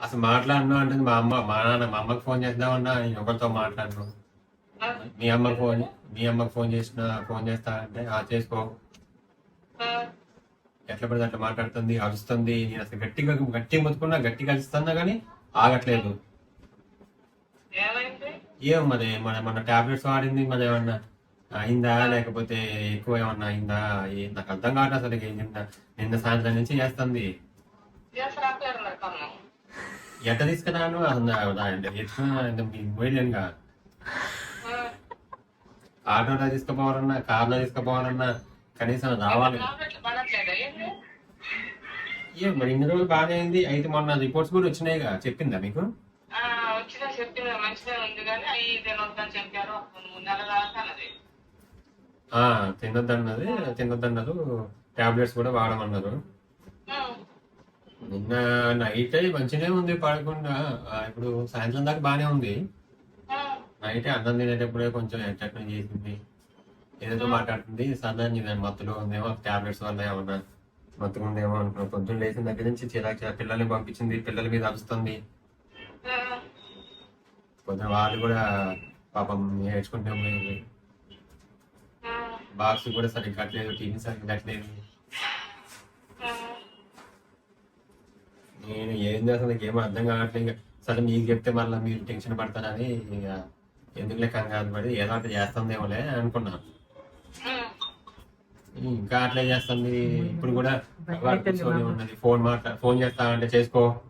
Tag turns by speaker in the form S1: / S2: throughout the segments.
S1: అసలు మాట్లాడను అంటుంది మా అమ్మ మా నాన్న మా అమ్మకి ఫోన్ చేద్దామన్నా నేను ఒకరితో మాట్లాడను. మీ అమ్మకి ఫోన్ మీ అమ్మకి ఫోన్ చేసిన ఫోన్ చేస్తా అంటే ఆ చేసుకో. ఎట్లా పడితే అట్లా మాట్లాడుతుంది అరుస్తుంది. నేను అసలు గట్టిగా గట్టిగా ముట్టుకున్నా గట్టిగా అరుస్తున్నా కానీ ఆగట్లేదు.
S2: ఏమైంది?
S1: ఏం మరి మన మన టాబ్లెట్స్ వాడింది మన ఏమన్నా అయిందా? లేకపోతే ఎక్కువ ఏమన్నా అయిందా? నాకు అర్థం కావట్లేదు అసలు నిన్న సాయంత్రం నుంచి చేస్తుంది.
S2: మరి
S1: ఎట్ట తీసుకున్నాను పోయలేనుగా ఆటోలో తీసుకుపోవాలన్నా కార్లో తీసుకుపోవాలన్నా కనీసం రావాలి ఏ మరి ఇన్ని రోజులు బాగానే అయింది అయితే మొన్న రిపోర్ట్స్ కూడా వచ్చినాయిగా చెప్పిందా మీకు
S2: వచ్చినా చెప్పింది మంచిగా ఉంది కానీ అవి తినొద్దని చెప్పారు ఒక మూడు నెలల దాకా అన్నది
S1: ఆ తినొద్దన్నది తినొద్దన్నారు టాబ్లెట్స్ కూడా వాడమన్నారు నిన్న నైట్ మంచిగానే ఉంది పడకుండా ఆ, ఇప్పుడు సాయంత్రం దాకా బాగానే ఉంది. నైట్ అన్నం తినేటప్పుడే కొంచెం ఎట్టట్టు చేసింది. ఏదేదో మాట్లాడుతుంది. సడన్ నేను మత్తులో ఉందేమో టాబ్లెట్స్ వల్ల ఏమన్నా మత్తుగా ఉందేమో అనుకున్నా. పొద్దున్న లేచిన దగ్గర నుంచి చిరాకు చిరాకు పిల్లల్ని పంపించింది. పిల్లల మీద అరుస్తుంది. కొంచెం వాళ్ళు కూడా పాపం నేర్చుకుంటే బాక్స్ కూడా సరిగ్గా కట్టలేదు టీవీ సరిగ్గా కట్టలేదు
S2: ఆ.
S1: నేను ఏం చేస్తాను నాకు ఏమో అర్థం కావట్లేదు. ఇంకా సరే మీకు చెప్తే మళ్ళీ మీరు టెన్షన్ పడతారని ఇక ఎందుకు లెక్క కాదు పడి ఏదో ఒకటి చేస్తుందేమోలే అనుకున్నా. ఇంకా అట్లే చేస్తుంది? ఇప్పుడు కూడా ఉన్నది. ఫోన్ మాట్లా ఫోన్ చేస్తా అంటే చేసుకో.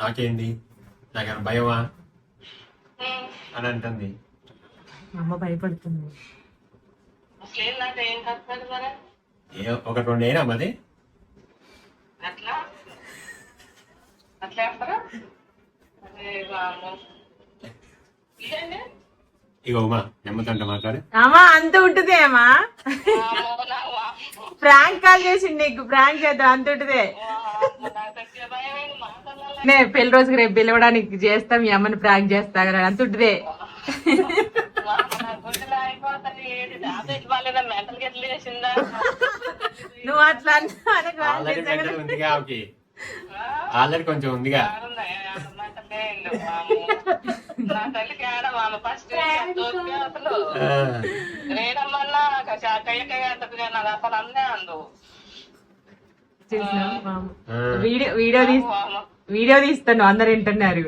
S1: నాకేంది? నాకేమైనా భయమా. అని అంటుంది.
S3: అమ్మ భయపడుతుంది.
S2: ఏం
S1: ఏ ఒకటి రెండు అయినా మరి?
S2: అట్లా?
S1: నెమ్మదంట మాట్లాడు.
S3: అమ్మా అంత ఉంటుందే అమ్మా. ప్రాంక్ కాల్ చేసిండు నీకు ప్రాంక్ చేద్దాం అంత ఉంటుందే. నే పెళ్ళి రోజుకి రేపు పిలవడానికి చేస్తాం మీ అమ్మని ప్రాంక్ చేస్తా కదా అంత ఉంటుందే.
S2: గుండెలో అయిపోతుంది ఏంటి టాబ్లెట్ బాగాలేదా మెంటల్ గెట్లు వేసిందా
S3: నువ్వు అట్లా అన్నా
S1: ఆల్రెడీ కొంచెం ఉందిగా.
S3: వీడియో వీడియో వీడియో తీస్తాను అందరు వింటున్నారు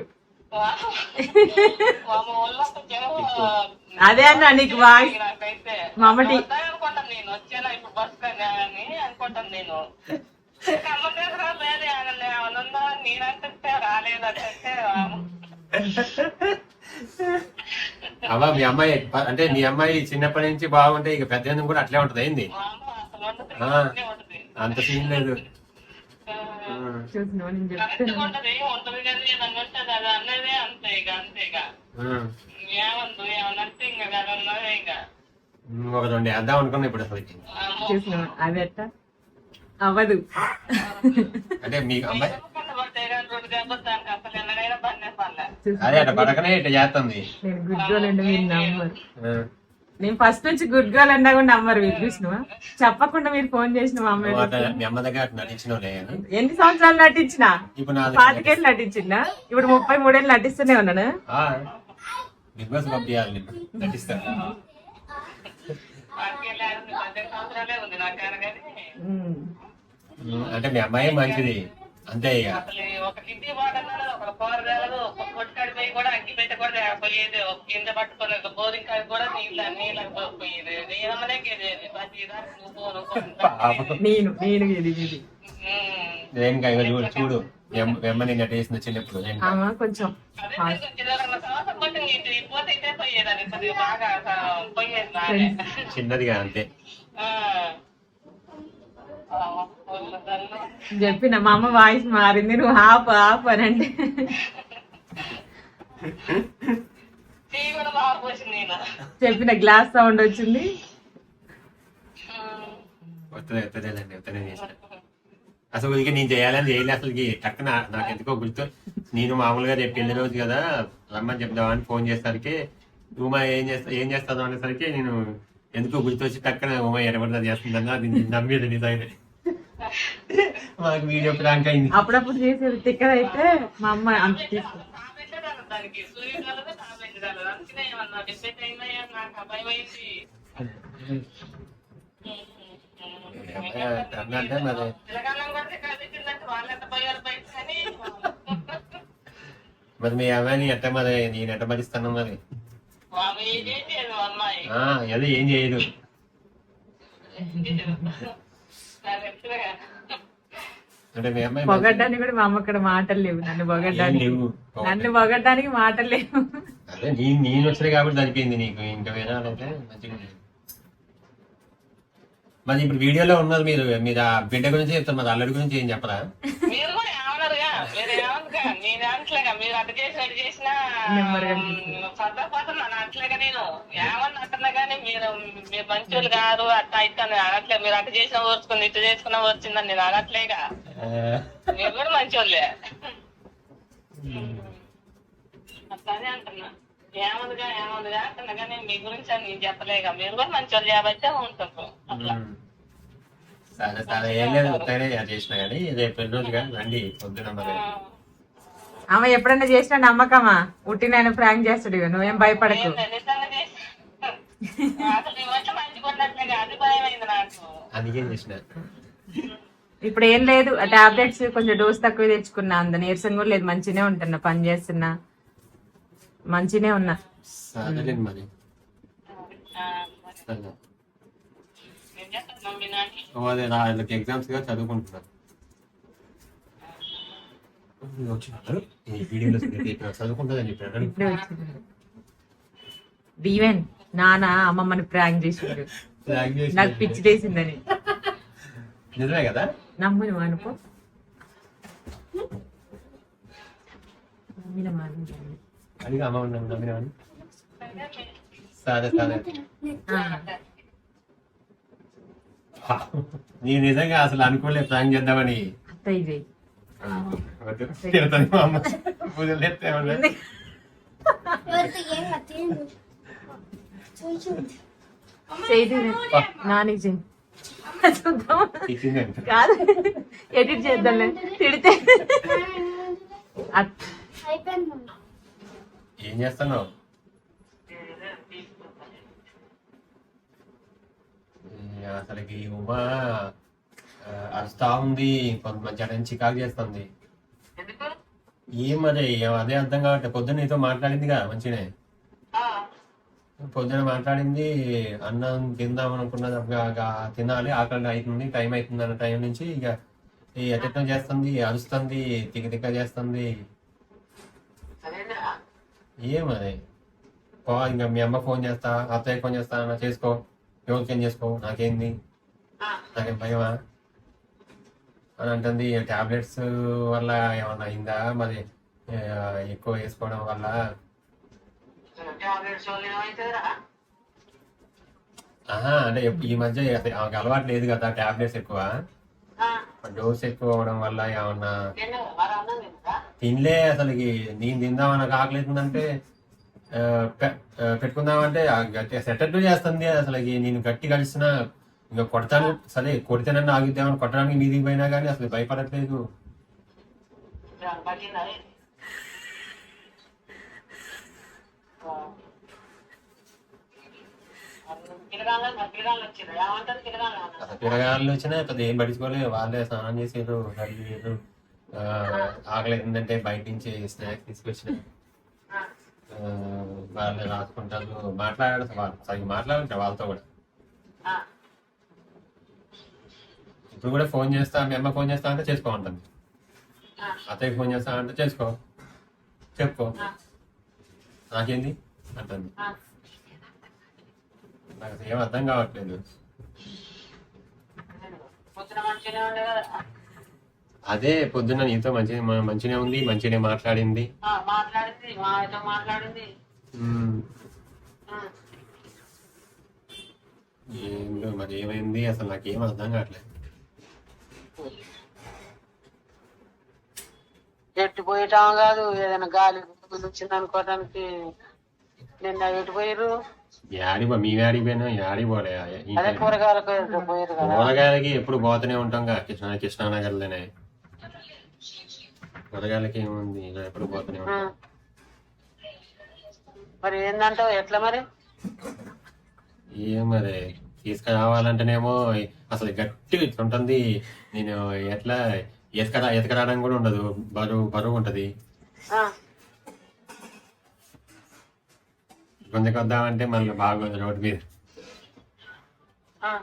S3: అదే అన్న నీకు వాయిస్
S2: నాకైతే
S3: మా అమ్మ టీ-
S2: వద్దా అనుకుంటాను నేను వచ్చేలా ఇప్పుడు బస్ అని అనుకుంటాను నేను
S1: అవ్వ మీ అమ్మాయి అంటే మీ అమ్మాయి చిన్నప్పటి నుంచి బాగుంటే ఇక పెద్ద కూడా అట్లే ఉంటది ఏంది? అంత సీన్ లేదు. ఒక రెండు వేద్దాం అనుకున్నా ఇప్పుడు అసలు
S2: అమ్మో.
S3: చూసినావా అది ఎట్ట అవ్వదు.
S1: అంటే మీ అమ్మాయి? అదే అట్లా పడకనే ఇట్లా చేస్తుంది.
S3: నేను గుడ్ గర్ల్ అంటే మీరు నమ్మరు.
S1: ఆ,
S3: నేను ఫస్ట్ నుంచి గుడ్ గర్ల్ అన్నా కూడా నమ్మరు మీరు చూసినావా? చెప్పకుండా మీరు ఫోన్ చేసిన మా అమ్మాయి ఎన్ని సంవత్సరాలు నటించిన? పాతికేళ్ళు నటించిందా? ఇప్పుడు ముప్పై మూడేళ్ళు నటిస్తూనే ఉన్నాను?
S1: ఆ, బిగ్ బాస్ పంపించాలి నేను. నటిస్తా.
S2: వాడికి వెళ్ళి ఆడ ఉంది, పద్దెనిమిది సంవత్సరాలే ఉంది నాకు కానీ
S3: ఉమ్.
S1: ఉమ్, అంటే మీ అమ్మాయి మంచిది. అంతే ఇక.
S2: అసలు ఒక కిడ్నీ వాడన్నాడు ఒక కూరగాయలు ఒక కొట్టుకాడి పోయి కూడా అగ్గి పెట్ట కూడా పోయేది ఒక కింద పట్టుకొని ఒక బోరింగ్ కాడి కూడా నీళ్ళ నీళ్ళకి పోయేది. గెలిచేది ప్రతి దానికి.
S3: నేను నేను
S1: ఇక చూడు చూడు. మీ అమ్మ- మీ అమ్మ నేను నటిస్తున్న చిన్నప్పుడు రేణుకా.
S3: ఆమె కొంచెం
S1: చిన్నదిగా అంతే.
S3: చెప్పిన మా అమ్మ వాయిస్ మారింది. నువ్వు ఆప్ ఆప్ అని అంటే. చెప్పిన గ్లాస్ సౌండ్ వచ్చింది.
S1: అసలు ఇక నేను చేయాలని చేయలే అసలు టక్కున నాకు ఎందుకో గుర్తు. నేను మామూలుగా రేపు పెళ్ళి రోజు కదా రమ్మని చెప్దామని ఫోన్ చేసరికి ఉమా ఏం చేస్తా ఏం చేస్తాను అనేసరికి నేను ఎందుకో గుర్తొచ్చి టక్కున ఉమా ఎడబడినా చేస్తుందన్నా నమ్మేది నిజంగా మాకు వీడియో ప్రాంక్ అయింది.
S3: అప్పుడప్పుడు చేసేది తిక్కర్ అయితే మా అమ్మ అంత
S1: అంటే మరి మరి మీ అమ్మాయిని ఎట్ట మరి? నేను ఎట్ట భరిస్తాను మరి? అదే ఏం చేయదు. అంటే మీ అమ్మాయి మంచి-
S3: పొగడ్డానికి కూడా మా అమ్మ ఇక్కడ మాటలు లేవు. నన్ను
S1: ఏం
S3: పొగడ్డానికి
S1: లేవు.
S3: నన్ను పొగడ్డానికి మాటలు లేవు.
S1: అదే నేను నేను వచ్చినాయి కాబట్టి సరిపోయింది నీకు. ఇంకా వేరే మంచిగా. మరి ఇప్పుడు వీడియోలో ఉన్నది మీరు. మీరు ఆ బిడ్డ గురించి చెప్తారు. మరి అల్లడి గురించి ఏం చెప్పరా?
S4: మీరు కూడా ఏమన్నారుగా? మీరు నేను అంటలేగా మీరు అటు చేసి అటు చేసినా
S3: నెమ్మదిగా
S4: సర్దపోతున్నాను అట్లేగా నేను. ఏమన్నా మీరు మంచోళ్ళు కాదు అట్లా అయితాను అనట్లే. మీరు అటు చేసినా ఓర్చుకుని ఇటు చేసుకున్నా వచ్చిందని నేను అనట్లేగా. మీరు కూడా మంచోళ్ళే అట్లానే అంటున్నా. ఏముందిగా ఏముందిగా అంటున్నా కానీ మీ గురించి అని నేను చెప్పలేగా. మీరు కూడా మంచోళ్ళు అట్లా.
S1: ఉమ్. సరే సరే ఏం లేదు ఉత్తగానే చేసిన కానీ రేపు ఎన్ని రోజులు కానీ రండి పొద్దున మరి.
S3: ఆమె ఎప్పుడైనా చేసినా నమ్మకమా? ఉట్టినైనా ప్రాంక్ చేస్తాడు ఇక నువ్వేం భయపడకు.
S1: అందుకే చేసిన?
S3: ఇప్పుడు ఏం లేదు. టాబ్లెట్స్ కొంచెం డోస్ తక్కువ తెచ్చుకున్నా. అంత నీరసం కూడా లేదు. మంచినే ఉంటున్నా. పని చేస్తున్నా. మంచినే ఉన్నా.
S1: ఎగ్జామ్స్గా చదువుకుంటున్నాను చదువుకుంటుందని
S3: నాన్న అమ్మమ్మని ప్రాంక్ చేసిండు. నాకు పిచ్చి వేసిందని
S1: నిజమే కదా?
S3: నమ్ము నువ్వు అనుకో.
S1: అడిగి అమ్మ సరే సరే నేను నిజంగా అసలు అనుకోలే ప్రాంక్ చేద్దామని. పూజలు ఎత్తే.
S3: చేయి నాని చూద్దాం.
S1: తిట్టిందంట.
S3: కాదు. ఎడిట్ చేద్దాంలే. తిడితే.
S1: ఏం చేస్తున్నావు? అసలుకి ఈ ఉమా అరుస్తా ఉంది. కొంతమంది జనం చికాకు చేస్తుంది.
S4: ఎందుకు?
S1: ఏం ఏం అదే అర్థం కాబట్టి పొద్దున్న నీతో మాట్లాడిందిగా మంచిగానే.
S4: ఆ,
S1: పొద్దున మాట్లాడింది అన్నం తిందాం అనుకున్నది తినాలి ఆకలి అవుతుంది టైం అవుతుంది అన్న టైం నుంచి ఇక ఈ అటెట్టం చేస్తుంది అరుస్తుంది తిక్క తిక్క చేస్తుంది. ఏమది పో ఇంకా మీ అమ్మ ఫోన్ చేస్తా అత్తయ్య ఫోన్ చేస్తా నా చేసుకో ఎవరికేం చేసుకో నాకేంది? నాకేం భయమా? అని అంటుంది టాబ్లెట్స్ వల్ల ఏమన్నా అయిందా? మరి ఎక్కువ వేసుకోవడం వల్ల
S4: టాబ్లెట్స్ వల్ల ఏమవుతుందిరా
S1: ఆహా అంటే ఈ మధ్య అసలు ఆమెకు అలవాటు లేదు కదా టాబ్లెట్స్ ఎక్కువ. డోస్ ఎక్కువ అవడం వల్ల ఏమన్నా? తినలే అసలుకి నేను తిందామని ఆ, పెట్టుకుందామంటే సెటప్ చేస్తుంది అసలుకి నేను గట్టి కలిసిన ఇంకా కొడతాను. సరే కొడితేనన్నా ఆగిద్దామని కొట్టడానికి మీదికి పోయినా కానీ అసలు భయపడట్లేదు
S4: దాన్ని పట్టిందా ఏంటి? ఆ. పిల్లగాళ్ళు మరి పిల్లగాళ్ళు వచ్చిర్రు. ఏమంటారు పిల్లగాళ్ళు అన్నారు?
S1: అసలు పిల్లగాళ్ళు వచ్చినా పెద్ద ఏం పట్టించుకోలేదు వాళ్ళే స్నానం చేసేరు చేసారు ఆకలి ఏంటంటే బయట నుంచి స్నాక్స్ తీసుకొచ్చిన. వాళ్ళే రాసుకుంటారు. మాట్లాడారు వాళ్ళు. సరిగ్గా మాట్లాడాలి వాళ్ళతో కూడా. ఇప్పుడు కూడా ఫోన్ చేస్తా మీ అమ్మ ఫోన్ చేస్తా అంటే చేసుకో ఉంటుంది. అత్తయ్య ఫోన్ చేస్తా అంటే చేసుకో. చెప్పుకో. నాకేంది? అంటుంది. నాకు ఏం అర్థం కావట్లేదు. అదే పొద్దున్న నీతో మంచి మంచినే ఉంది మంచినే మాట్లాడింది. ఏందో మరి ఏమైంది? అసలు నాకు ఏం అర్థం కావట్లేదు.
S4: ఎట్టు పోయటం కాదు ఏదైనా గాలి వచ్చింది అనుకోవడానికి నిన్న ఎటు పోయారు
S1: యాడి పో మేము యాడికి పోయినా యాడికి పోలే. ఈ
S4: అదే కూరగాయలకు పోయారు కదా.
S1: కూరగాయలకి ఎప్పుడు పోతూనే ఉంటాం కదా కృష్ణా కృష్ణానగర్లోనే. కూరగాయలకి ఏముంది? ఇలా ఎప్పుడు పోతూనే. ఉంటాం.
S4: మరి ఏందంటావు? ఎట్లా మరి?
S1: ఏం మరి? తీసుకురావాలంటేనేమో అసలు గట్టి ఉంటుంది. నేను ఎట్లా ఎతకరా ఎతకరావడం కూడా ఉండదు. బరువు బరువు ఉంటది. గుంజకొద్దామంటే మళ్ళీ బాగోదు రోడ్డు మీద.
S4: ఆ.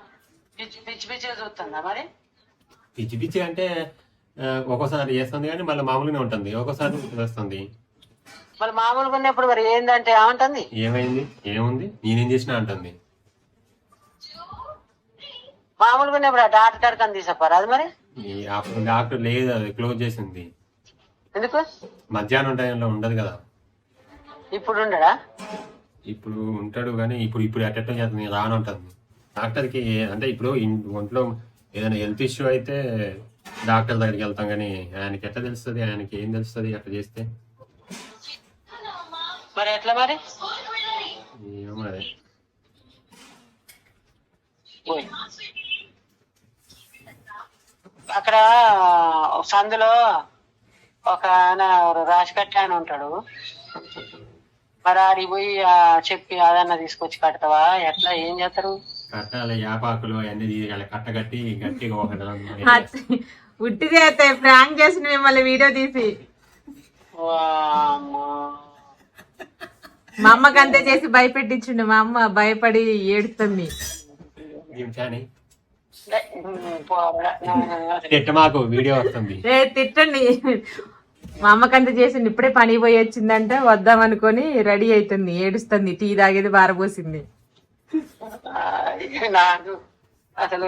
S4: పిచ్చి పిచ్చి పిచ్చి చూస్తుందా మరి?
S1: పిచ్చి పిచ్చి అంటే ఆ, ఒక్కోసారి చేస్తుంది కానీ మళ్ళీ మామూలుగానే ఉంటుంది. ఒక్కోసారి వస్తుంది.
S4: మరి మామూలుగా ఉన్నప్పుడు మరి ఏందంటే ఏమంటుంది?
S1: ఏమైంది? ఏముంది? నేనేం చేసినా అంటుంది.
S4: మామూలుగా ఉన్నప్పుడు ఆ డాక్టర్ కాడికి అని తీసపోరు అది మరి?
S1: ఈ అప్పుడు డాక్టర్ లేదు అది క్లోజ్ చేసింది.
S4: ఎందుకు?
S1: మధ్యాహ్నం టైంలో ఉండదు కదా.
S4: ఇప్పుడు ఉండడా?
S1: ఇప్పుడు ఉంటాడు కానీ ఇప్పుడు ఇప్పుడు అటెట్ చేస్తుంది రానంటుంది డాక్టర్కి అంటే ఇప్పుడు ఒంట్లో ఏదైనా హెల్త్ ఇష్యూ అయితే డాక్టర్ దగ్గరికి వెళ్తాం కానీ ఆయనకి ఎట్లా తెలుస్తుంది? ఆయనకి ఏం తెలుస్తుంది? అట్లా చేస్తే?
S4: మరి ఎట్లా మరి. అక్కడ సందులో ఒక ఆయన రాసి కట్టి ఆయన ఉంటాడు. మరి పోయి ఆ చెప్పి అదన్నా తీసుకొచ్చి కడతావా? ఎట్లా? ఏం చేస్తారు?
S1: కట్టాలి యాపాకులు అవన్నీ తీయాలి కట్టగట్టి గట్టిగా ఒకటి
S3: ఉట్టిదే అయితే ప్రాంక్ చేసిన మిమ్మల్ని వీడియో తీసి. మా అమ్మకి అంతే చేసి భయపెట్టించుండు. మా అమ్మ భయపడి ఏడుతుంది
S1: వీడియో వస్తుంది.
S3: తిట్టండి. మా అమ్మకంత చేసింది ఇప్పుడే పని పోయి వచ్చిందంటే వద్దాం అనుకొని రెడీ అవుతుంది ఏడుస్తుంది టీ తాగేది బారబోసింది.
S4: నాకు అసలు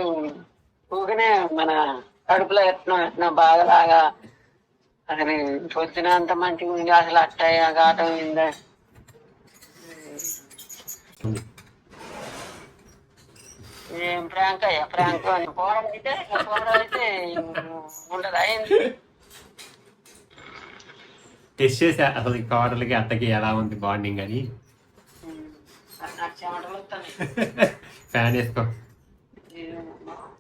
S4: ఊకనే మన కడుపులో ఎట్లా బాగా బాధలాగా అసలు పొద్దున అంత మంచిగా ఉంది అసలు అట్టయ్యా ఘాటం అయిందా. ఏం ప్రాంక్ అయ్యా ప్రాంక్ అని. పోవడం అయితే పోవడం అయితే ఉండదు అయింది.
S1: టెస్ట్ చేసా. అసలు ఈ కోడలకి అత్తకి ఎలా ఉంది బాండింగ్ అని. ఫ్యాన్ వేసుకో.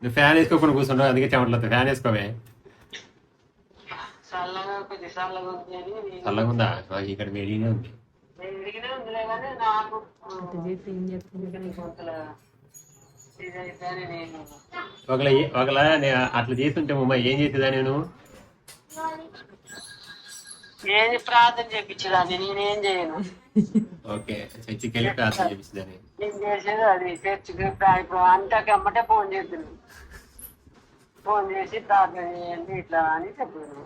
S1: నువ్వు ఫ్యాన్ వేసుకోకుండా కూర్చుంటావు అందుకే చెమటలు వస్తాయి. ఫ్యాన్ వేసుకోవే.
S4: చల్లగా ఉందా
S1: ఇక్కడ వేడిగానే ఉంది. ఒకలా ఒకలా నేను అట్లా చేస్తుంటే అమ్మ ఏం చేసేదా నేను
S4: ఏంది ప్రార్థన చేపించదాన్ని నేనేం చేయను.
S1: ఓకే చర్చికి వెళ్ళి ప్రార్థన చేపిస్తుందని
S4: నేను చేసేది అది చర్చికి ఇప్పుడు అంతకి అమ్మటే ఫోన్ చేస్తున్నాను ఫోన్ చేసి ప్రార్థన చేయండి ఇట్లా అని చెప్పాను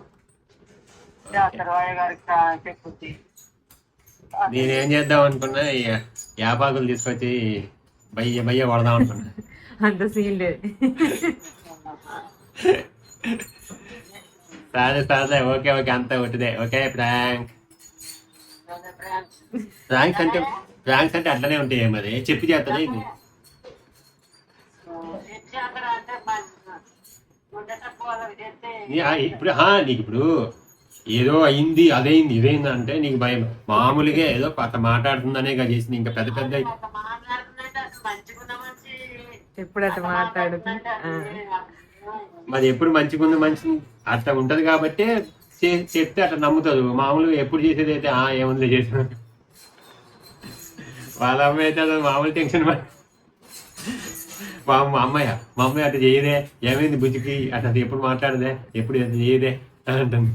S4: డాక్టర్ వాయ్య గారికి చెప్పుద్ది.
S1: నేనేం చేద్దాం అనుకున్నా యాపాకులు తీసుకొచ్చి బయ్య బయ్య కొడదాం అనుకున్నా.
S3: అంత సీన్ లేదు.
S1: సరే సరే ఓకే ఓకే అంతా ఒకటిదే ఓకే ప్రాంక్.
S4: అదే.
S1: ప్రాంక్స్ అంటే ప్రాంక్స్ అంటే అట్లనే ఉంటాయి మరి. చెప్పి చేస్తుంది ఇది. ఇప్పుడు హా, నీకు ఇప్పుడు ఏదో అయింది అదైంది ఇదైంది అంటే నీకు భయం. మామూలుగా ఏదో అట్లా మాట్లాడుతుందనే కదా చేసింది ఇంకా పెద్ద పెద్ద
S3: ఎప్పుడు అట్లా మాట్లాడుతుంది?
S1: మరి ఎప్పుడు మంచిగా ఉంది మంచి అట్లా ఉంటది కాబట్టి చెప్తే అట్లా నమ్ముతారు. మామూలుగా ఎప్పుడు చేసేది అయితే ఆ ఏముంది చేసిన వాళ్ళ అమ్మాయి అయితే మామూలు టెన్షన్ మా అమ్మాయ అమ్మయ్య. మా అమ్మాయి అట్లా చేయదే. ఏమైంది బుజ్జికి? అట్లా ఎప్పుడు మాట్లాడదే? ఎప్పుడు అది చేయదే? అని అంటుంది.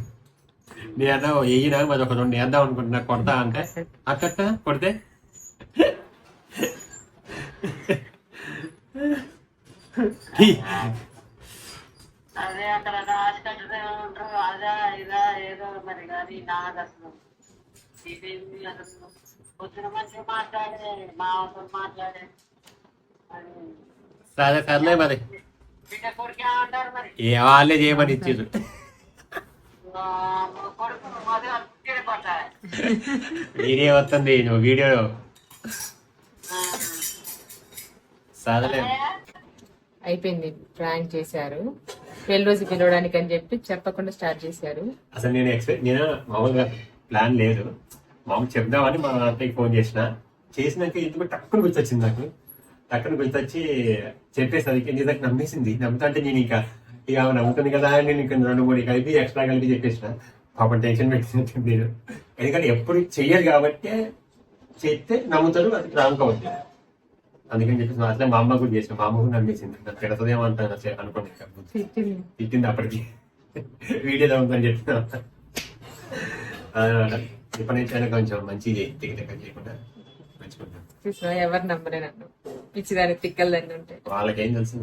S1: నేను అన్నా వెయ్యినా మరి ఒక రెండు వేద్దాం అనుకుంటున్నా కొడతా అంటే. అట్ట కొడితే?
S4: అదే అక్కడ కట్టుతూ ఉంటారు అదా ఇదా ఏదో మరి కానీ నాకు అసలు ఇదేంది అసలు. పొద్దున మంచిగా మాట్లాడే మాతో మాట్లాడే. అది
S1: సరే సర్లే మరి. ఏ వాళ్ళే చేయమని
S4: పట్టాలి
S1: వీడియో వస్తుంది నువ్వు వీడియో సరేలే
S3: అయిపోయింది ప్రాంక్ చేశారు. పెళ్ళి రోజు పిలవడానికి అని చెప్పి చెప్పకుండా స్టార్ట్ చేశారు.
S1: అసలు నేను ఎక్స్పెక్ట్ నేను మామూలుగా ప్లాన్ లేదు. మామూలు చెప్దామని మా అత్తయ్యకి ఫోన్ చేసిన. చేసినాక ఎందుకు టక్కున గుర్తొచ్చింది నాకు. టక్కున గుర్తొచ్చి చెప్పేసరికి నిజంగా నమ్మేసింది. నమ్ముతా అంటే నేను ఇంకా ఇక నమ్ముతుంది కదా అని నేను ఇంకా రెండు మూడు కలిపి ఎక్స్ట్రా కలిపి చెప్పేసిన. పాపం టెన్షన్ పెట్టినట్టు మీరు ఎందుకంటే ఎప్పుడు చెయ్యరు కాబట్టి చేస్తే నమ్ముతారు అది రాంగ్ అవుతుంది. అందుకని చెప్పేసి అట్లా మా అమ్మ కూడా చేసిన మా అమ్మ కూడా నాకు తిడతదేమో అంటాను అసలు అనుకోండి.
S3: తిట్టింది.
S1: అప్పటికి. వీడియోలో ఉందని చెప్పిన. అదనమాట. ఇప్పటి నుంచి అయినా కొంచెం మంచిగా తిక్క తిక్క చేయకుండా మంచిగా
S3: ఎవరు నమ్మరే నన్ను. పిచ్చిదాని తిక్కలు దాన్ని ఉంటాయి
S1: వాళ్ళకేం తెలుసు?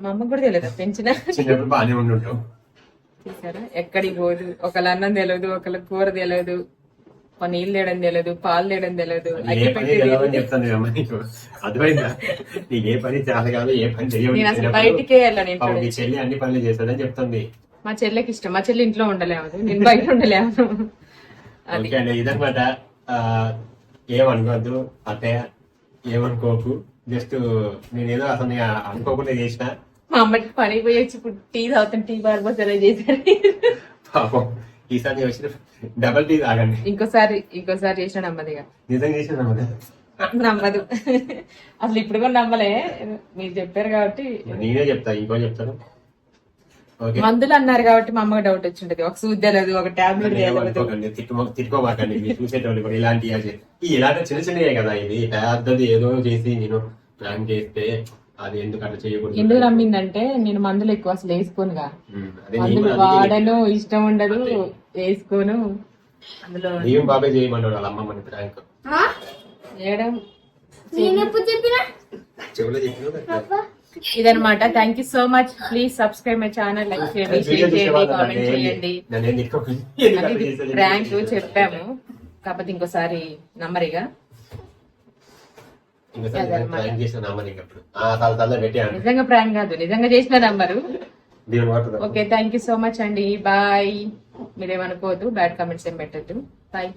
S3: మా అమ్మ కూడా తెలియదు? పెంచిన?
S1: చిన్నప్పుడు బాగానే ఉండుంటాం
S3: చూసారా? ఎక్కడికి పోదు. ఒకళ్ళ అన్నం తెలియదు ఒకళ్ళ కూర తెలియదు నీళ్ళు తేయడం తెలియదు పాలు తేయడం తెలియదు
S1: అర్థమైందా? నీకు ఏ పని చేత కాదు ఏ పని
S3: బయటికే వెళ్ళను.
S1: చెల్లి అన్ని పనులు చేస్తుందని చెప్తుంది.
S3: మా చెల్లెకి ఇష్టం మా చెల్లి ఇంట్లో ఉండలేము నేను బయట ఉండలేము.
S1: ఓకే అండి ఇదనమాట ఆ, ఏమనుకోవద్దు అత్తయ్య ఏమనుకోకు. జస్ట్ నేనేదో అసలు అనుకోకుండా చేసిన.
S3: మా అమ్మకి పని పోయి వచ్చి ఇప్పుడు టీ తాగుతాను టీ బార్ చేశారు.
S1: పాపం. ఈసారి నేను వచ్చిన డబల్ టీ తాగండి.
S3: ఇంకోసారి ఇంకోసారి చేసిన నమ్మదిగా
S1: నిజంగా చేసిన
S3: నమ్మదు? అసలు ఇప్పుడు కూడా నమ్మలే. మీరు చెప్పారు కాబట్టి.
S1: నేనే చెప్తా ఇంకో చెప్తాను.
S3: మందులు అన్నారు కాబట్టి మా అమ్మకి డౌట్ వచ్చింటది. ఒక సూది తెలియదు ఒక టాబ్లెట్ తెలియదు
S1: ఏమనుకోకండి తిట్టుకో తిట్టుకోమాకండి. మీరు చూసేటోళ్ళు కూడా ఇలాంటి ఇలాంటి చిన్న చిన్నయే కదా ఇది. పెద్దది ఏదో చేసి నేను ప్లాన్ చేస్తే అది ఎందుకు అట్లా చేయకూడదు?
S3: ఎందుకు నమ్మిందంటే నేను మందులు ఎక్కువ అసలు వేసుకోనుగా. మందులు వాడను ఇష్టం ఉండదు వేసుకోను. అందులో
S1: బాబాయ్ చేయమన్నాడు వాళ్ళ అమ్మమ్మని ప్రాంక్
S3: చేయడం
S5: నేనెప్పుడు చెప్పినా?
S1: చెవులో చెప్పిన
S3: ఇదనమాట thank you so much please subscribe my channel like చేయండి. షేర్ చేయండి కామెంట్ చేయండి
S1: ఏం
S3: ప్రాంక్ చెప్పాము. కాకపోతే ఇంకోసారి నంబరిగా
S1: ఇంకోసారి నేను ప్రాంక్ చేసిన నామని ఇంకప్పుడు ఆ తల తల పెట్టాను
S3: నిజంగా ప్రాంక్ కాదు. నిజంగా చేసిన number. Okay thank you so much అండి. బాయ్ మీరేమనుకోవద్దు. బ్యాడ్ కామెంట్స్ ఏం పెట్టద్దు. బాయ్